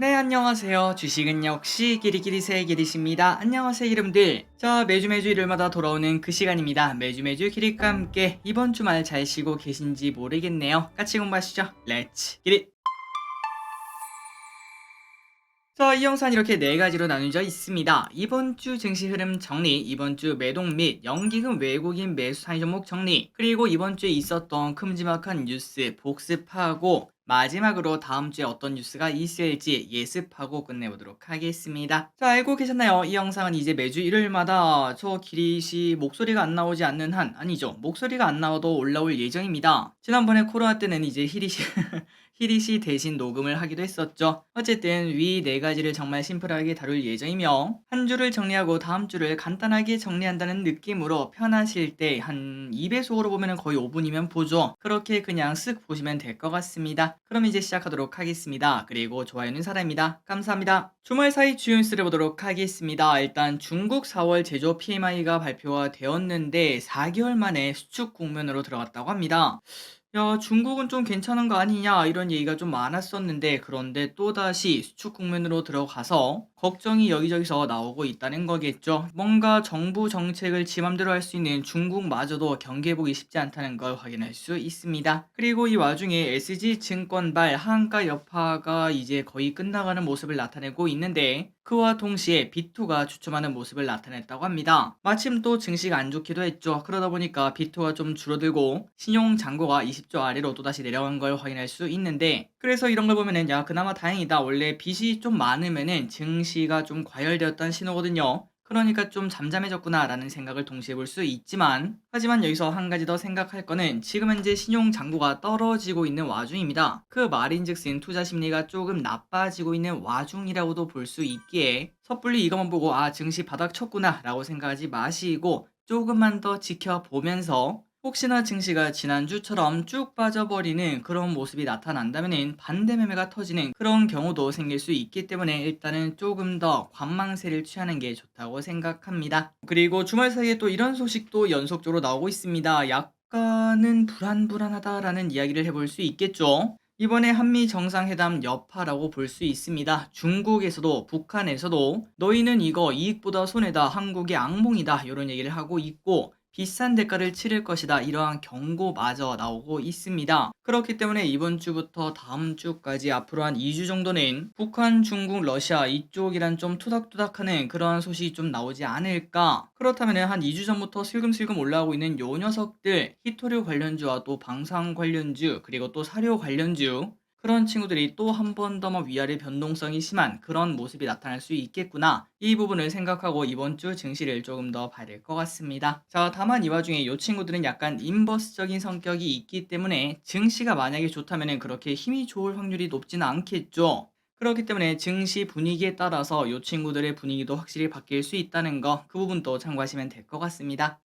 네, 안녕하세요. 주식은 역시 기리기리새 기리십니다. 안녕하세요, 여러분들. 자, 매주 매주 일요일마다 돌아오는 그 시간입니다. 매주 매주 기릿과 함께 이번 주말 잘 쉬고 계신지 모르겠네요. 같이 공부하시죠. 렛츠 기릿! 자, 이 영상 이렇게 네 가지로 나누져 있습니다. 이번 주 증시 흐름 정리, 이번 주 매동 및 연기금 외국인 매수 상위 종목 정리, 그리고 이번 주에 있었던 큼지막한 뉴스 복습하고 마지막으로 다음 주에 어떤 뉴스가 있을지 예습하고 끝내보도록 하겠습니다. 자, 알고 계셨나요? 이 영상은 이제 매주 일요일마다 저 기리시 목소리가 안 나오지 않는 한, 아니죠. 목소리가 안 나와도 올라올 예정입니다. 지난번에 코로나 때는 이제 히리시, 히리시 대신 녹음을 하기도 했었죠. 어쨌든 위 네 가지를 정말 심플하게 다룰 예정이며 한 주를 정리하고 다음 주를 간단하게 정리한다는 느낌으로 편하실 때 한 2배속으로 보면 거의 5분이면 보죠. 그렇게 그냥 쓱 보시면 될 것 같습니다. 그럼 이제 시작하도록 하겠습니다. 그리고 좋아요는 사람입니다. 감사합니다. 주말 사이 주요 뉴스를 보도록 하겠습니다. 일단 중국 4월 제조 PMI가 발표가 되었는데 4개월 만에 수축 국면으로 들어갔다고 합니다. 야, 중국은 좀 괜찮은 거 아니냐 이런 얘기가 좀 많았었는데 그런데 또다시 수축 국면으로 들어가서 걱정이 여기저기서 나오고 있다는 거겠죠. 뭔가 정부 정책을 지 맘대로 할 수 있는 중국마저도 경계보기 쉽지 않다는 걸 확인할 수 있습니다. 그리고 이 와중에 SG증권발 하한가 여파가 이제 거의 끝나가는 모습을 나타내고 있는데 그와 동시에 비투가 주춤하는 모습을 나타냈다고 합니다. 마침 또 증시가 안 좋기도 했죠. 그러다 보니까 비투가 좀 줄어들고 신용 잔고가 20조 아래로 또다시 내려간 걸 확인할 수 있는데 그래서 이런 걸 보면은 야 그나마 다행이다. 원래 빚이 좀 많으면은 증시가 좀 과열되었다는 신호거든요. 그러니까 좀 잠잠해졌구나 라는 생각을 동시에 볼 수 있지만 하지만 여기서 한 가지 더 생각할 거는 지금 현재 신용 잔고가 떨어지고 있는 와중입니다. 그 말인즉슨 투자 심리가 조금 나빠지고 있는 와중이라고도 볼 수 있기에 섣불리 이것만 보고 아 증시 바닥 쳤구나 라고 생각하지 마시고 조금만 더 지켜보면서 혹시나 증시가 지난주처럼 쭉 빠져버리는 그런 모습이 나타난다면 반대 매매가 터지는 그런 경우도 생길 수 있기 때문에 일단은 조금 더 관망세를 취하는 게 좋다고 생각합니다. 그리고 주말 사이에 또 이런 소식도 연속적으로 나오고 있습니다. 약간은 불안불안하다라는 이야기를 해볼 수 있겠죠. 이번에 한미 정상회담 여파라고 볼 수 있습니다. 중국에서도 북한에서도 너희는 이거 이익보다 손해다 한국의 악몽이다 이런 얘기를 하고 있고 비싼 대가를 치를 것이다. 이러한 경고마저 나오고 있습니다. 그렇기 때문에 이번 주부터 다음 주까지 앞으로 한 2주 정도는 북한, 중국, 러시아 이쪽이란 좀 투닥투닥하는 그러한 소식이 좀 나오지 않을까. 그렇다면 한 2주 전부터 슬금슬금 올라오고 있는 요 녀석들 히토류 관련주와 또 방산 관련주 그리고 또 사료 관련주 그런 친구들이 또 한 번 더 위아래 변동성이 심한 그런 모습이 나타날 수 있겠구나. 이 부분을 생각하고 이번 주 증시를 조금 더 봐야 될 것 같습니다. 자, 다만 이 와중에 이 친구들은 약간 인버스적인 성격이 있기 때문에 증시가 만약에 좋다면 그렇게 힘이 좋을 확률이 높지는 않겠죠. 그렇기 때문에 증시 분위기에 따라서 이 친구들의 분위기도 확실히 바뀔 수 있다는 거, 그 부분도 참고하시면 될 것 같습니다.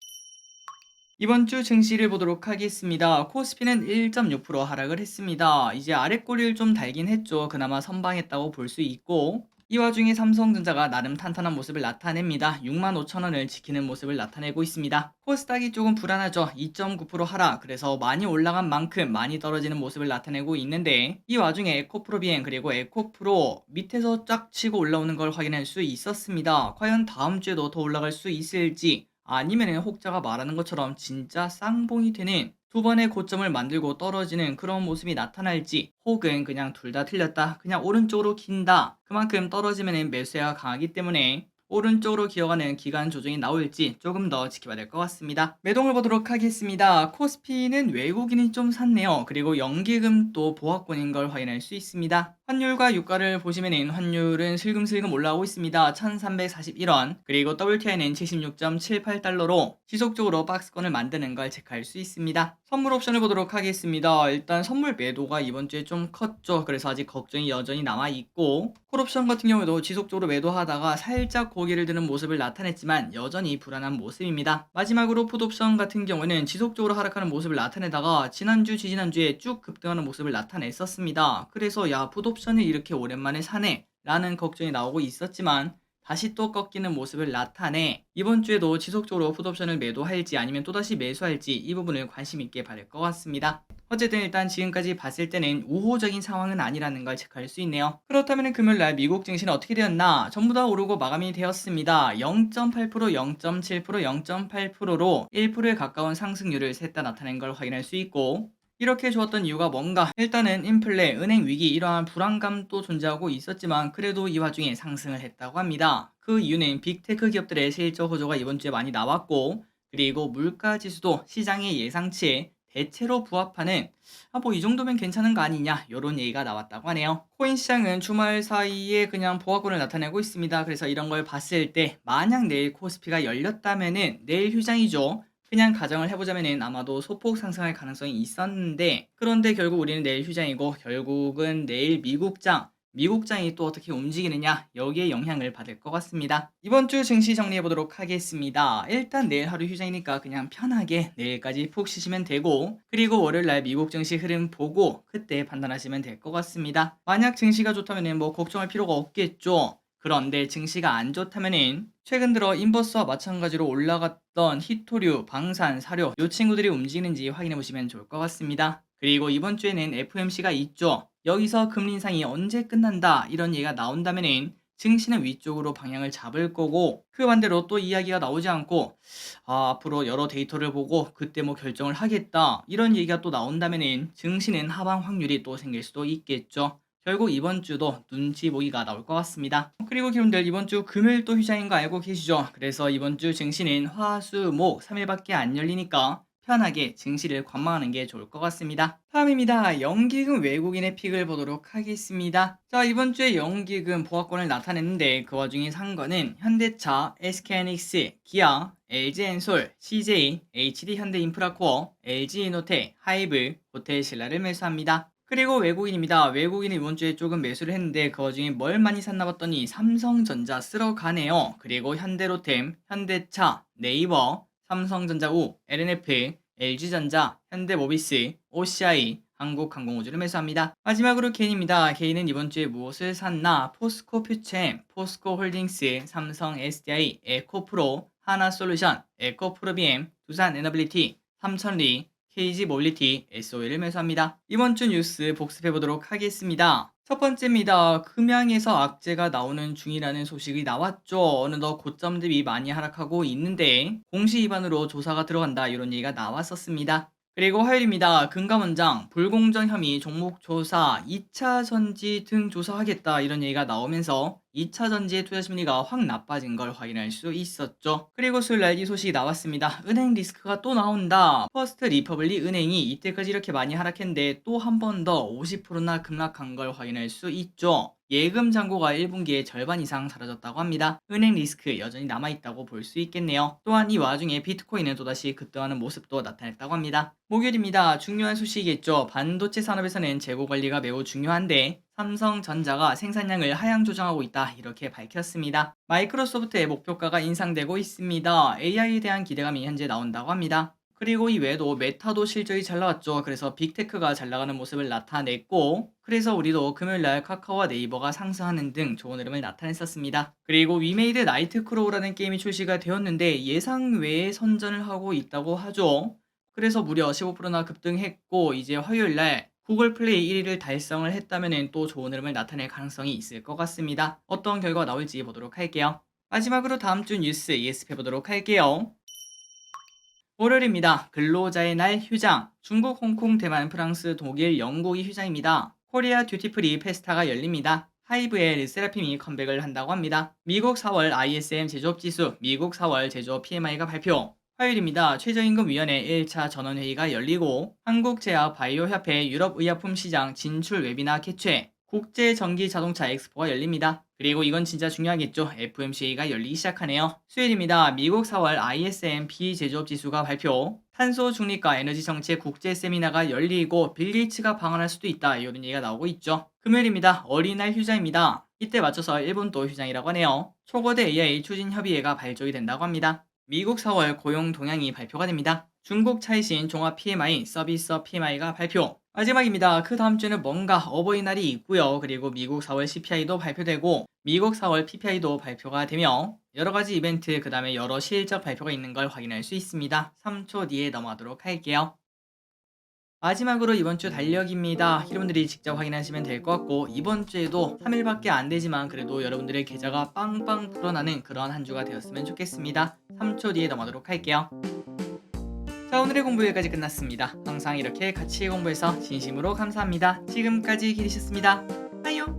이번 주 증시를 보도록 하겠습니다. 코스피는 1.6% 하락을 했습니다. 이제 아랫꼬리를 좀 달긴 했죠. 그나마 선방했다고 볼 수 있고 이 와중에 삼성전자가 나름 탄탄한 모습을 나타냅니다. 65,000원을 지키는 모습을 나타내고 있습니다. 코스닥이 조금 불안하죠. 2.9% 하락. 그래서 많이 올라간 만큼 많이 떨어지는 모습을 나타내고 있는데 이 와중에 에코프로비엔 그리고 에코프로 밑에서 쫙 치고 올라오는 걸 확인할 수 있었습니다. 과연 다음 주에도 더 올라갈 수 있을지 아니면은 혹자가 말하는 것처럼 진짜 쌍봉이 되는 두 번의 고점을 만들고 떨어지는 그런 모습이 나타날지 혹은 그냥 둘 다 틀렸다 그냥 오른쪽으로 긴다 그만큼 떨어지면 매수가 강하기 때문에 오른쪽으로 기어가는 기간 조정이 나올지 조금 더 지켜봐야 될 것 같습니다. 매동을 보도록 하겠습니다. 코스피는 외국인이 좀 샀네요. 그리고 연기금 또 보합권인 걸 확인할 수 있습니다. 환율과 유가를 보시면 환율은 슬금슬금 올라오고 있습니다. 1341원 그리고 WTI는 76.78달러로 지속적으로 박스권을 만드는 걸 체크할 수 있습니다. 선물 옵션을 보도록 하겠습니다. 일단 선물 매도가 이번 주에 좀 컸죠. 그래서 아직 걱정이 여전히 남아 있고 콜 옵션 같은 경우에도 지속적으로 매도하다가 살짝 고개를 드는 모습을 나타냈지만 여전히 불안한 모습입니다. 마지막으로 풋옵션 같은 경우는 지속적으로 하락하는 모습을 나타내다가 지난주, 지지난주에 쭉 급등하는 모습을 나타냈었습니다. 그래서 야, 풋옵션을 이렇게 오랜만에 사네 라는 걱정이 나오고 있었지만 다시 또 꺾이는 모습을 나타내 이번 주에도 지속적으로 풋옵션을 매도할지 아니면 또다시 매수할지 이 부분을 관심 있게 될것 같습니다. 어쨌든 일단 지금까지 봤을 때는 우호적인 상황은 아니라는 걸 체크할 수 있네요. 그렇다면 금요일날 미국 증시는 어떻게 되었나? 전부 다 오르고 마감이 되었습니다. 0.8%, 0.7%, 0.8%로 1%에 가까운 상승률을 셋 다 나타낸 걸 확인할 수 있고 이렇게 좋았던 이유가 뭔가? 일단은 인플레, 은행 위기 이러한 불안감도 존재하고 있었지만 그래도 이 와중에 상승을 했다고 합니다. 그 이유는 빅테크 기업들의 실적 호조가 이번 주에 많이 나왔고 그리고 물가 지수도 시장의 예상치에 대체로 부합하는 아 뭐 이 정도면 괜찮은 거 아니냐 이런 얘기가 나왔다고 하네요. 코인 시장은 주말 사이에 그냥 보합권을 나타내고 있습니다. 그래서 이런 걸 봤을 때 만약 내일 코스피가 열렸다면은 내일 휴장이죠. 그냥 가정을 해보자면은 아마도 소폭 상승할 가능성이 있었는데 그런데 결국 우리는 내일 휴장이고 결국은 내일 미국장 미국장이 또 어떻게 움직이느냐 여기에 영향을 받을 것 같습니다. 이번 주 증시 정리해 보도록 하겠습니다. 일단 내일 하루 휴장이니까 그냥 편하게 내일까지 푹 쉬시면 되고 그리고 월요일 날 미국 증시 흐름 보고 그때 판단하시면 될 것 같습니다. 만약 증시가 좋다면 뭐 걱정할 필요가 없겠죠. 그런데 증시가 안 좋다면은 최근 들어 인버스와 마찬가지로 올라갔던 히토류, 방산, 사료 이 친구들이 움직이는지 확인해 보시면 좋을 것 같습니다. 그리고 이번 주에는 FOMC가 있죠. 여기서 금리 인상이 언제 끝난다 이런 얘기가 나온다면은 증시는 위쪽으로 방향을 잡을 거고 그 반대로 또 이야기가 나오지 않고 아, 앞으로 여러 데이터를 보고 그때 뭐 결정을 하겠다 이런 얘기가 또 나온다면은 증시는 하방 확률이 또 생길 수도 있겠죠. 결국 이번 주도 눈치 보기가 나올 것 같습니다. 그리고 여러분들 이번 주 금요일 또 휴장인 거 알고 계시죠? 그래서 이번 주 증시는 화, 수, 목 3일밖에 안 열리니까 편하게 증시를 관망하는 게 좋을 것 같습니다. 다음입니다. 연기금 외국인의 픽을 보도록 하겠습니다. 자, 이번 주에 연기금 보합권을 나타냈는데 그 와중에 산 거는 현대차, SK하이닉스, 기아, LG엔솔, CJ, HD현대인프라코어, LG이노텍, 하이브, 호텔신라를 매수합니다. 그리고 외국인입니다. 외국인이 이번 주에 조금 매수를 했는데 그 와중에 뭘 많이 샀나 봤더니 삼성전자 쓸어 가네요. 그리고 현대로템, 현대차, 네이버, 삼성전자 우, LNF, LG전자, 현대모비스, OCI, 한국항공우주를 매수합니다. 마지막으로 개인입니다. 개인은 이번 주에 무엇을 샀나? 포스코 퓨처엠, 포스코 홀딩스, 삼성 SDI, 에코프로, 하나솔루션, 에코프로비엠, 두산 에너빌리티, 삼천리, KG 모빌리티, SOL을 매수합니다. 이번 주 뉴스 복습해 보도록 하겠습니다. 첫 번째입니다. 금양에서 악재가 나오는 중이라는 소식이 나왔죠. 어느덧 고점 대비 많이 하락하고 있는데 공시 위반으로 조사가 들어간다 이런 얘기가 나왔었습니다. 그리고 화요일입니다. 금감원장 불공정 혐의 종목 조사 2차 전지 등 조사하겠다 이런 얘기가 나오면서 2차 전지의 투자 심리가 확 나빠진 걸 확인할 수 있었죠. 그리고 수요일 날 이 소식이 나왔습니다. 은행 리스크가 또 나온다. 퍼스트 리퍼블릭 은행이 이때까지 이렇게 많이 하락했는데 또 한 번 더 50%나 급락한 걸 확인할 수 있죠. 예금 잔고가 1분기에 절반 이상 사라졌다고 합니다. 은행 리스크 여전히 남아있다고 볼 수 있겠네요. 또한 이 와중에 비트코인은 또다시 급등하는 모습도 나타냈다고 합니다. 목요일입니다. 중요한 소식이겠죠. 반도체 산업에서는 재고 관리가 매우 중요한데 삼성전자가 생산량을 하향 조정하고 있다 이렇게 밝혔습니다. 마이크로소프트의 목표가가 인상되고 있습니다. AI에 대한 기대감이 현재 나온다고 합니다. 그리고 이 외에도 메타도 실적이 잘 나왔죠. 그래서 빅테크가 잘 나가는 모습을 나타냈고 그래서 우리도 금요일 날 카카오와 네이버가 상승하는 등 좋은 흐름을 나타냈었습니다. 그리고 위메이드 나이트 크로우라는 게임이 출시가 되었는데 예상 외에 선전을 하고 있다고 하죠. 그래서 무려 15%나 급등했고 이제 화요일 날 구글 플레이 1위를 달성을 했다면 또 좋은 흐름을 나타낼 가능성이 있을 것 같습니다. 어떤 결과가 나올지 보도록 할게요. 마지막으로 다음 주 뉴스 예습해 보도록 할게요. 월요일입니다. 근로자의 날 휴장. 중국, 홍콩, 대만, 프랑스, 독일, 영국이 휴장입니다. 코리아 듀티프리 페스타가 열립니다. 하이브의 르세라핌이 컴백을 한다고 합니다. 미국 4월 ISM 제조업 지수, 미국 4월 제조업 PMI가 발표. 화요일입니다. 최저임금위원회 1차 전원회의가 열리고 한국제약 바이오협회 유럽의약품 시장 진출 웨비나 개최, 국제전기자동차 엑스포가 열립니다. 그리고 이건 진짜 중요하겠죠. FMCA가 열리기 시작하네요. 수요일입니다. 미국 4월 ISM 비제조업 지수가 발표, 탄소 중립과 에너지 정책 국제 세미나가 열리고 빌 게이츠가 방한할 수도 있다. 이런 얘기가 나오고 있죠. 금요일입니다. 어린이날 휴장입니다. 이때 맞춰서 일본도 휴장이라고 하네요. 초거대 AI 추진 협의회가 발족이 된다고 합니다. 미국 4월 고용 동향이 발표가 됩니다. 중국 차이신 종합 PMI, 서비스 PMI가 발표. 마지막입니다. 그 다음 주에는 뭔가 어버이날이 있고요. 그리고 미국 4월 CPI도 발표되고 미국 4월 PPI도 발표가 되며 여러 가지 이벤트 그 다음에 여러 실적 발표가 있는 걸 확인할 수 있습니다. 3초 뒤에 넘어가도록 할게요. 마지막으로 이번 주 달력입니다. 여러분들이 직접 확인하시면 될 것 같고 이번 주에도 3일밖에 안 되지만 그래도 여러분들의 계좌가 빵빵 불어나는 그런 한 주가 되었으면 좋겠습니다. 3초 뒤에 넘어가도록 할게요. 자 오늘의 공부 여기까지 끝났습니다. 항상 이렇게 같이 공부해서 진심으로 감사합니다. 지금까지 기리셨습니다. 빠이요.